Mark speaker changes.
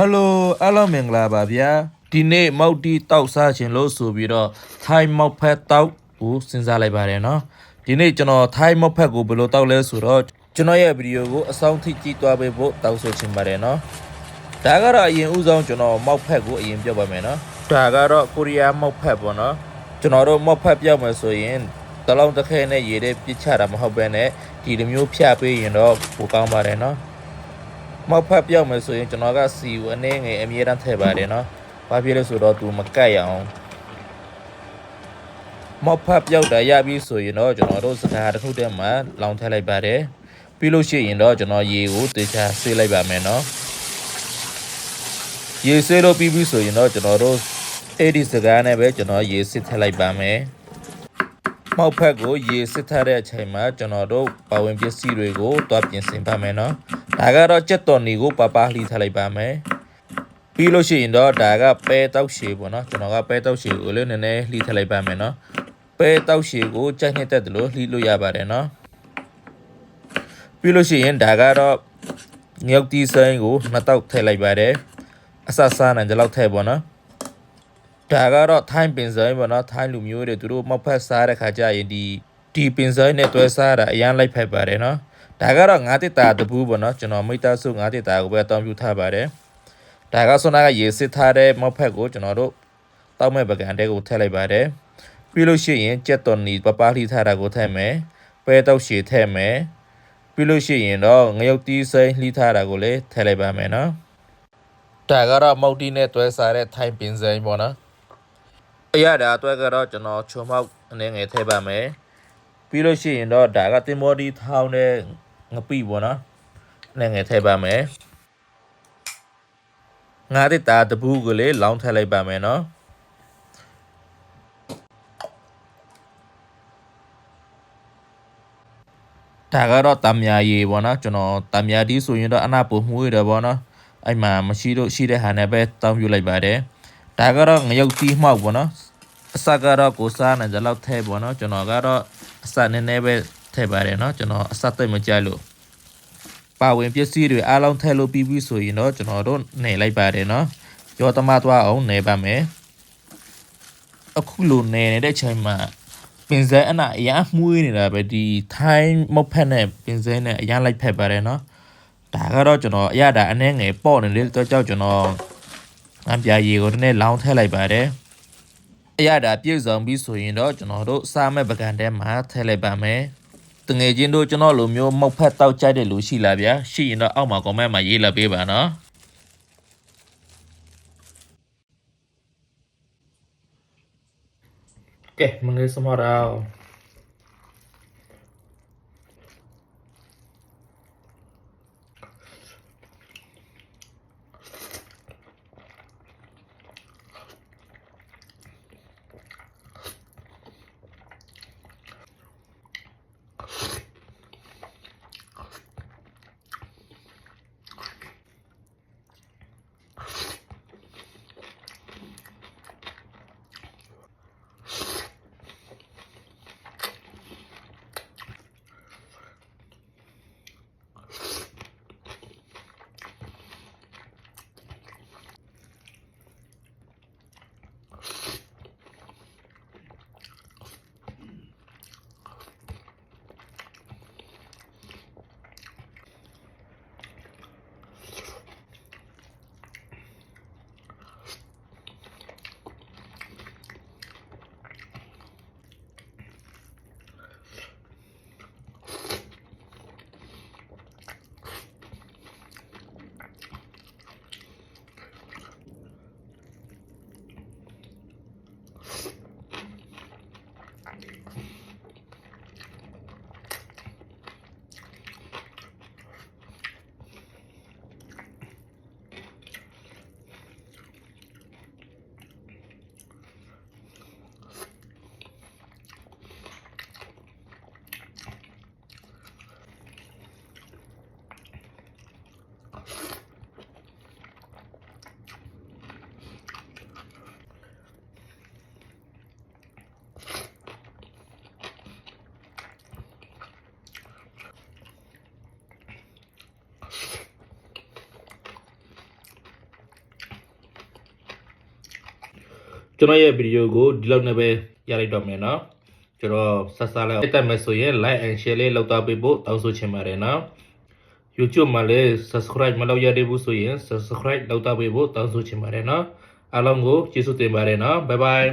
Speaker 1: ဟယ်လိုအားလုံးမင်္ဂလာပါဗျာဒီနေ့မောက်တီတောက်စားခြင်းလို့ဆိုပြီးတော့ထိုင်းမောက်ဖက်တောက်ကိုစဉ်းစားလိုက်ပါတယ်နော်ဒီနေ့ကျွန်တော်ထိုင်းမောက်ဖက်ကိုဘယ်လိုတောက်လဲဆိုတော့ကျွန်တော်ရဲ့ဗီဒီယိုကိုအဆုံးထိကြည့်သွားပေးဖို့တောက်ဆိုချင်ပါတယ်နော်ဒါကတော့အရင်ဥဆုံးကျွန်တော်မောက်ဖက်ကိုအရင်ပြောပါမယ်နော်ဒါကတော့ကိုရီးယားမောက်ဖက်ပေါ့နော်ကျွန်တော်တို့မောက်ဖက်ပြောက်မယ်ဆိုရင်တလုံးတစ်ခဲနဲ့ရေထဲပြစ်ချတာမဟုတ်ဘဲနဲ့ဒီလိုမျိုးဖြတ်ပေးရင်တော့ပိုကောင်းပါတယ်နော် မောက်ဖက်ပြောက်မယ်ဆိုရင်ကျွန်တော်ကစီကိုအနေငယ်အမြဲတမ်းထည့်ပါတယ်နော်။ဘာဖြစ်လဲဆိုတော့သူမကတ်ရအောင်။မောက်ဖက်ပြောက်တာရပြီဆိုရင်တော့ကျွန်တော်တို့စကားတစ်ခုတည်းမှာလောင်ထည့်လိုက်ပါတယ်။ပြီးလို့ရှိရင်တော့ကျွန်တော်ရေကိုတေချာဆေးလိုက်ပါမယ်နော်။ရေဆေးလို့ပြီးပြီဆိုရင်တော့ကျွန်တော်တို့အဲ့ဒီစကားနဲ့ပဲကျွန်တော်ရေစစ်ထည့်လိုက်ပါမယ်။ မောက်ဖက်ကိုရေစစ်ထတဲ့အချိန်မှာကျွန်တော်တို့ပါဝင်ပစ္စည်းတွေကိုတွားပြင်ဆင်ပါမယ်နော်။ဒါကတော့ကြက်တော်နီကိုပပလှီထားလိုက်ပါမယ်။ပြီးလို့ရှိရင်တော့ဒါကပဲတောက်ရှည်ပေါ့နော်ကျွန်တော်ကပဲတောက်ရှည်ကိုလည်းနည်းနည်းလှီထားလိုက်ပါမယ်နော်။ပဲတောက်ရှည်ကိုကြိုက်နေတဲ့တလို့လှီလို့ရပါတယ်နော်။ပြီးလို့ရှိရင်ဒါကတော့ငရုတ်တီစိမ်းကိုနှစ်တောက်ထည့်လိုက်ပါတယ်။အဆဆားနဲ့ဒီလောက်ထည့်ပေါ့နော်။ ဒါကတော့ထိုင်းပင်ဆိုင်ပေါ့နော်ထိုင်းလူမျိုးတွေသူတို့မောက်ဖက်စားတဲ့ခါကျရင်ဒီဒီပင်ဆိုင်နဲ့တွဲစားတာအရန်လိုက်ဖက်ပါတယ်နော်ဒါကတော့ငါးတစ်တာတပူးပေါ့နော်ကျွန်တော်မိသားစုငါးတစ်တာကိုပဲအတောင်းပြုထားပါတယ်ဒါကဆိုနာကရေစစ်ထားတဲ့မောက်ဖက်ကိုကျွန်တော်တို့တောက်မဲ့ပကံတဲကိုထည့်လိုက်ပါတယ်ပြီးလို့ရှိရင်ကြက်တော်နီပပားလှီထားတာကိုထည့်မယ်ပဲတောက်ရှည်ထည့်မယ်ပြီးလို့ရှိရင်တော့ငရုတ်တီးစိမ်းလှီထားတာကိုလည်းထည့်လိုက်ပါမယ်နော်ဒါကတော့မောက်တီနဲ့တွဲစားတဲ့ထိုင်းပင်ဆိုင်ပေါ့နော် အရဒါအတွက်ကတော့ကျွန်တော်ချုံမောက်အနေငယ်ထည့်ပါမယ်ပြီးလို့ရှိရင်တော့ဒါကတင်မောဒီထောင်းတဲ့ငပိပေါ့နော်အနေငယ်ထည့်ပါမယ်ငါးတစ်တာတပူးကိုလေလောင်းထည့်လိုက်ပါမယ်နော်ဒါကတော့တမ်ယာရီပေါ့နော်ကျွန်တော်တမ်ယာဒီဆိုရင်တော့အနာပုံမှုရပေါ့နော်အဲ့မှာမရှိလို့ရှိတဲ့ဟာနဲ့ပဲတောင်းပြလိုက်ပါတယ် ဒါကတော့ငရုတ်တီးမှောက်ပေါ့နော်အစကတော့ကိုစားနေကြလောက်ထဲပေါ့နော်ကျွန်တော်ကတော့အစနည်းနည်းပဲထဲပါတယ်နော်ကျွန်တော်အစတိတ်မကြိုက်လို့ပါဝင်ပစ္စည်းတွေအားလုံးထဲလို့ပြီးပြီဆိုရင်တော့ကျွန်တော်တို့နေလိုက်ပါတယ်နော်ကြောတမသွားအောင်နေပါမယ်အခုလိုနေနေတဲ့ချိန်မှာပင်စဲအနာအရန်မှုေးနေတာပဲဒီထိုင်းမုတ်ဖက်နဲ့ပင်စဲနဲ့အရန်လိုက်ဖက်ပါတယ်နော်ဒါကတော့ကျွန်တော်အရတာအနှဲငယ်ပေါ့နေတဲ့တော့ကြောက်ကျွန်တော် အပြာရည်ကိုတနေ့လောင်းထည့်လိုက်ပါတယ်အရတာပြည့်စုံပြီဆိုရင်တော့ကျွန်တော်တို့စားမဲ့ပကံထဲမှာထည့်လိုက်ပါမယ်။တငယ်ချင်းတို့ကျွန်တော်လိုမျိုးမောက်ဖက်တောက်ကြိုက်တဲ့လူရှိလားဗျာ။ရှိရင်တော့အောက်မှာ comment မှာရေးလာပေးပါနော်။ကဲမင်္ဂလာစမရာ။ ကျွန်တော်ရဲ့ဗီဒီယိုကိုဒီလောက်နဲ့ပဲရလိုက်တော့မယ်နော်ကျွန်တော်ဆက်စားလိုက်တက်မယ်ဆိုရင် like and share လေးလုပ်သားပေးဖို့တောင်းဆိုချင်ပါတယ်နော် YouTube မှာလည်း subscribe မလုပ်ရသေးဘူးဆိုရင် subscribe လုပ်သားပေးဖို့တောင်းဆိုချင်ပါတယ်နော်အားလုံးကိုကျေးဇူးတင်ပါတယ်နော် bye bye